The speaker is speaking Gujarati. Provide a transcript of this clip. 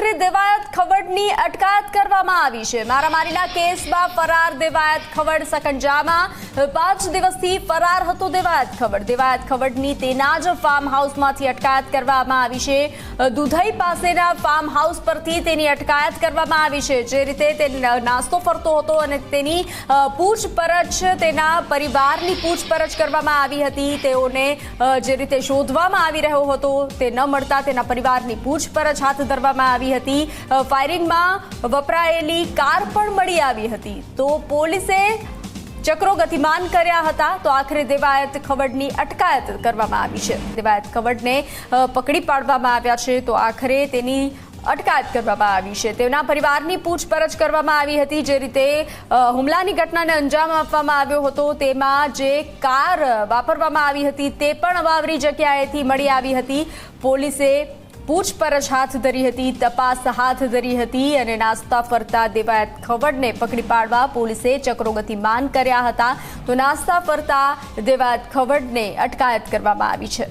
આખરે દેવાયત ખવડની અટકાયત કરવામાં આવી છે. મારામારીના કેસમાં ફરાર દેવાયત ખવડ સકંજામાં પાંચ દિવસથી ફરાર હતો દેવાયત ખવડ. દેવાયત ખવડની તેના જ ફાર્મ હાઉસમાંથી અટકાયત કરવામાં આવી છે. દુધઈ પાસેના ફાર્મ હાઉસ પરથી તેની અટકાયત કરવામાં આવી છે. જે રીતે તે નાસ્તો ફરતો હતો અને તેની પૂછપરછ, તેના પરિવારની પૂછપરછ કરવામાં આવી હતી. તેઓને જે રીતે શોધવામાં આવી રહ્યો હતો તે ન મળતા તેના પરિવારની પૂછપરછ હાથ ધરવામાં આવી હતી. ફાયરિંગમાં વપરાયેલી કાર પણ મળી આવી હતી. તો પોલીસે ચક્રો ગતિમાન કર્યા હતા તો આખરે દેવાયત ખવડની અટકાયત કરવામાં આવી છે. દેવાયત ખવડને પકડી પાડવામાં આવ્યા છે તો આખરે તેની અટકાયત કરવામાં આવી છે. તેના પરિવારની પૂછપરછ કરવામાં આવી હતી. જે રીતે હુમલાની ઘટનાને અંજામ આપવામાં આવ્યો હતો તેમાં જે કાર વાપરવામાં આવી હતી તે પણ અવાવરી જગ્યાએથી મળી આવી હતી. પોલીસે પૂછપરછ હાથ ધરી હતી, તપાસ હાથ ધરી હતી અને નાસ્તા ફરતા દેવાયત ખવડને પકડી પાડવા પોલીસે ચક્રો ગતિમાન કર્યા હતા. તો નાસ્તા ફરતા દેવાયત ખવડને અટકાયત કરવામાં આવી છે.